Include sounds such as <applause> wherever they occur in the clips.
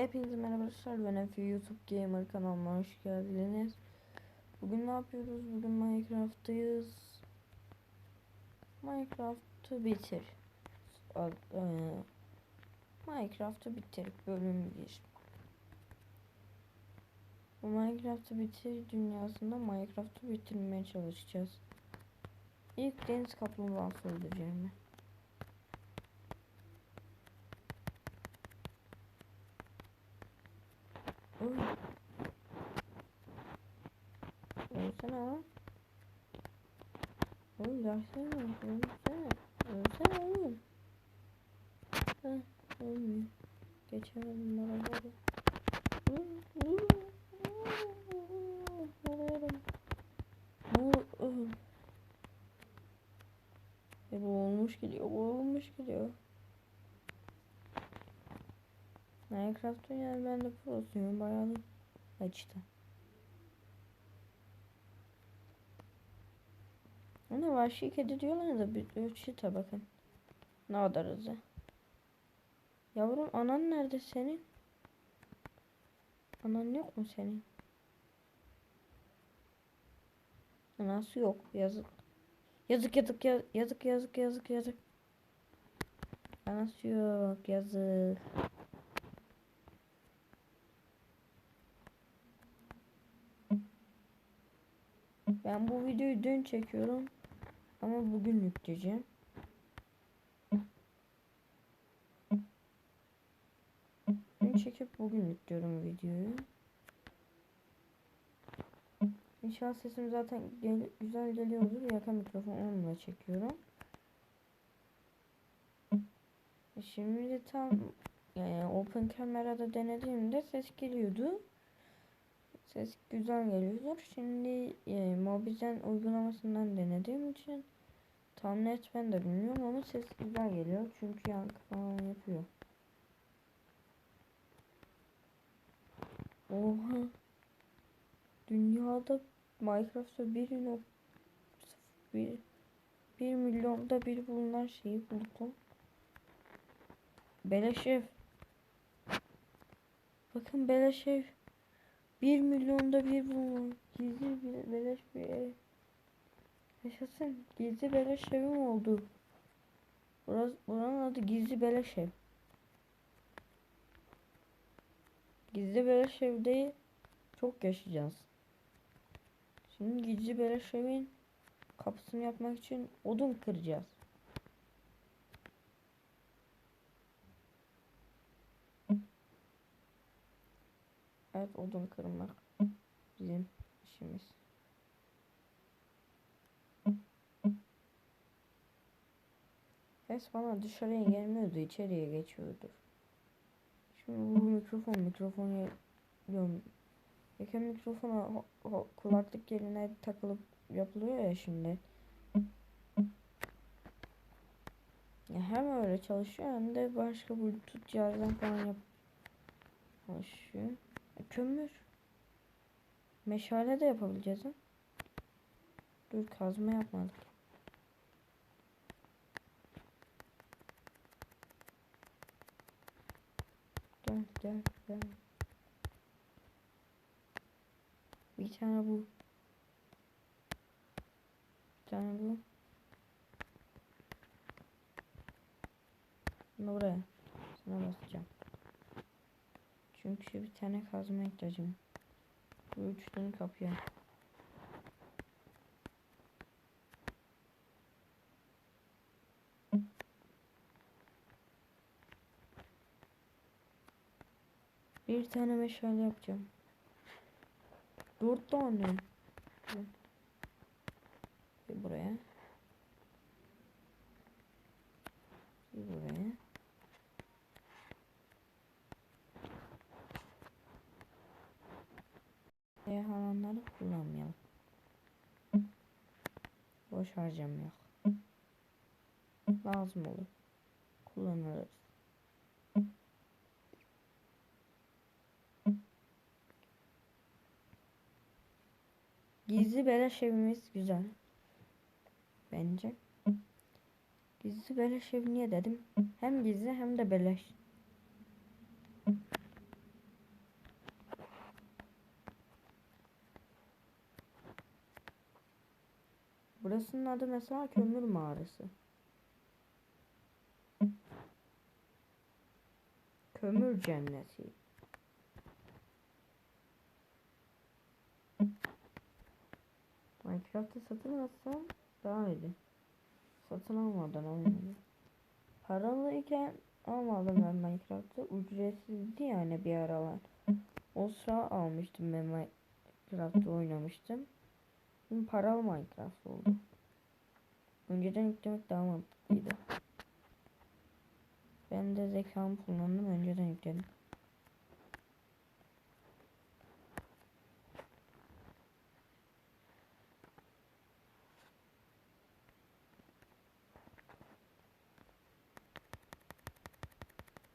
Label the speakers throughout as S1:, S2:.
S1: Hepinize merhaba arkadaşlar ben Efe YouTube Gamer kanalıma hoş geldiniz. Bugün ne yapıyoruz? Bugün Minecraft'tayız. Minecraft'ı bitir. Eee, Minecraft'ı bitir bölüm 1. Bu Minecraft'ı bitir dünyasında Minecraft'ı bitirmeye çalışacağız. İlk deniz kaplumbağası öldüreceğim ben. Oy. Ölsene. Oğlum versene. Ölsene. Ölsene oğlum. Heh, ölmüyor. Geçemedim. Vur. E bu olmuş gidiyor. Bu olmuş gidiyor. Minecraft'ın yani ben de prosuyum bayağı açtı. Ona vahşi kedi diyorlar da bir ölçüte bakın. Ne kadar hızlı. Yavrum anan nerede senin? Anan yok mu senin? Anası yok. Yazık. Yazık yazık ya- yazık yazık yazık yazık. Anası yok. Yazık. Ben bu videoyu dün çekiyorum. Ama bugün yükleyeceğim. Dün çekip bugün yüklüyorum videoyu. İnşallah sesim zaten gel güzel geliyordur. Yakın mikrofon onunla çekiyorum. E Şimdi tam yani open kamerada denediğimde ses geliyordu. Ses güzel geliyordur. Şimdi e, Mobizen uygulamasından denediğim için tam net ben de bilmiyorum ama ses güzel geliyor. Çünkü yankı falan yapıyor. Oha. Dünyada Minecraft'ta 1 1 1 milyonda bir bulunan şeyi buldum. Beleş ev. Bakın beleş ev. 1 milyonda bir bulunan gizli bir beleş bir ev. Yaşasın. Gizli beleş evim oldu. Burası, buranın adı gizli beleş ev. Gizli beleş evde çok yaşayacağız. Şimdi gizli beleş evin kapısını yapmak için odun kıracağız. Evet odun kırmak bizim işimiz. Ses bana dışarıya gelmiyordu içeriye geçiyordu. Şimdi bu mikrofon mikrofon yer- diyorum. Yakın mikrofona ho- ho- kulaklık yerine takılıp yapılıyor ya şimdi. Ya hem öyle çalışıyor hem de başka bluetooth cihazdan falan yap çalışıyor. E, kömür. Meşale de yapabileceğiz ha. Dur kazma yapmadık. Gel gel gel. Bir tane bu. Bir tane bu. Bunu buraya. Sana basacağım. Çünkü bir tane kazma ihtiyacım. Bu üçlünü kapıya. Bir tane meşale yapacağım. Dört tane. Bir buraya. Bir buraya. Diğer alanları kullanmayalım. Boş harcamayalım. Lazım olur. Kullanırız. Gizli beleş evimiz güzel. Bence. Gizli beleş ev niye dedim? Hem gizli hem de beleş. Burasının adı mesela kömür mağarası. Kömür cenneti. Minecraft'ı satın alsam daha iyiydi. Satın almadan oynadım. Paralı iken almadım ben Minecraft'ı. Ücretsizdi yani bir aralar. O sıra almıştım ben Minecraft'ı oynamıştım. Şimdi paralı Minecraft oldu. Önceden yüklemek daha mantıklıydı. Ben de zekamı kullandım önceden yükledim.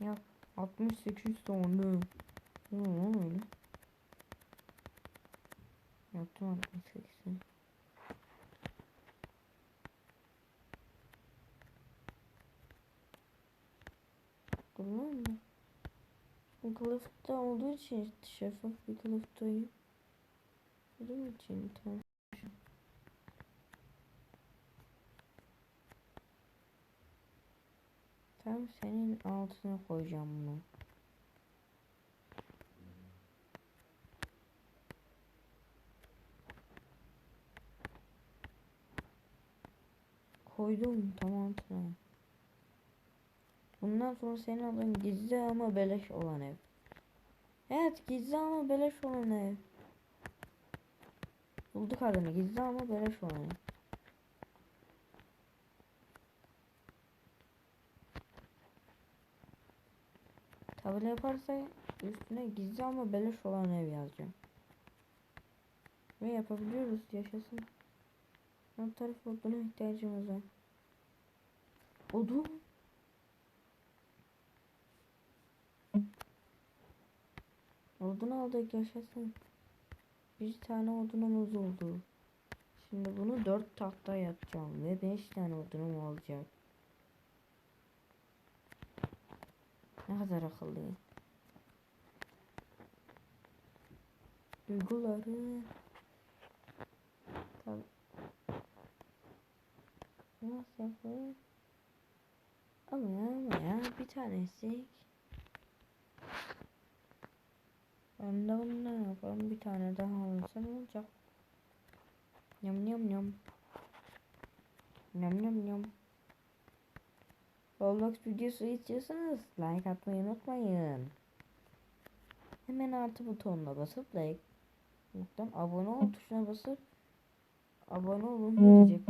S1: Ya 68 tane. Ne öyle? Yaptım 68'i. Dur lan bu. Bu kılıfta olduğu için şeffaf bir kılıftayım. Bunun için tamam. Tam senin altına koyacağım bunu. Koydum tam altına. Bundan sonra senin adın gizli ama beleş olan ev. Evet gizli ama beleş olan ev. Bulduk adını gizli ama beleş olan ev. Tabela yaparsa üstüne gizli ama beleş olan ev yazacağım. Ve yapabiliyoruz yaşasın. Alt tarafı oduna ihtiyacımız var. Odun. Odun aldık yaşasın. Bir tane odunumuz oldu. Şimdi bunu dört tahta yapacağım ve beş tane odunum olacak. Ne kadar akıllı. Duyguları. Tabii. Nasıl yapayım? Ama ya bir tanesi. Ben de bundan yapalım. Bir tane daha alırsam olacak. Yam yam yam. Yam yam yam. Roblox videosu istiyorsanız like atmayı unutmayın. Hemen artı butonuna basıp like noktan abone ol tuşuna basıp abone olun diyecek.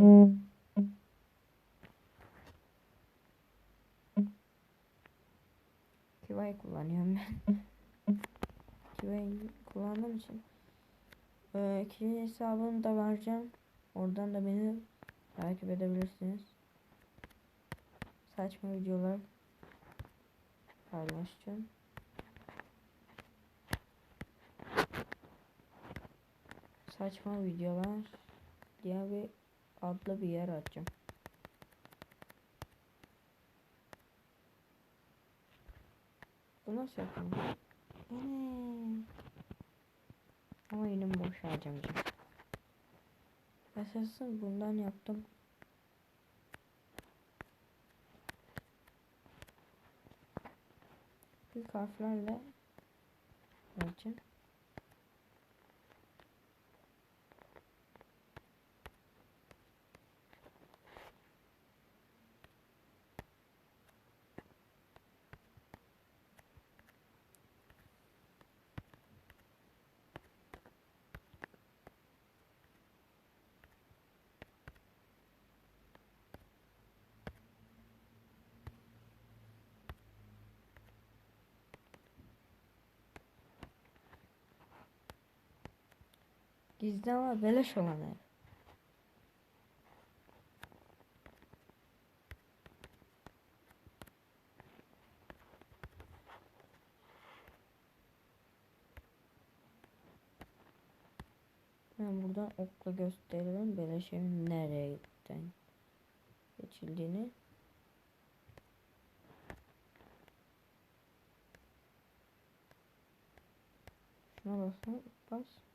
S1: Kivay kullanıyorum ben. <laughs> Kivay kullandığım için. Ee, hesabını da vereceğim. Oradan da beni takip edebilirsiniz. Saçma videolar paylaşacağım. Saçma videolar diye bir adlı bir yer açacağım. Nasıl yapalım? Yine. Ama yine boş harcamayacağım. Esasın bundan yaptım. Büyük harflerle yazacağım. Gizli ama beleş olan ev. Ben buradan okla gösterelim beleş evin nereye geçildiğini. Şuna basın bas.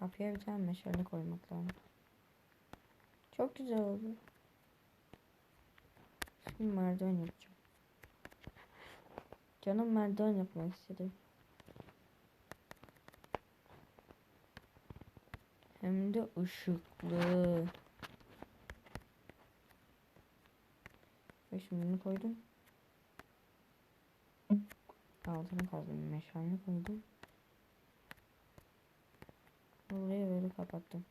S1: Kapıya bir tane meşale koymak lazım. Çok güzel oldu. Şimdi merdiven yapacağım. Canım merdiven yapmak istedim. Hem de ışıklı. Ve şimdi bunu koydum. Altını kazdım. Meşale koydum. Burayı böyle kapattım.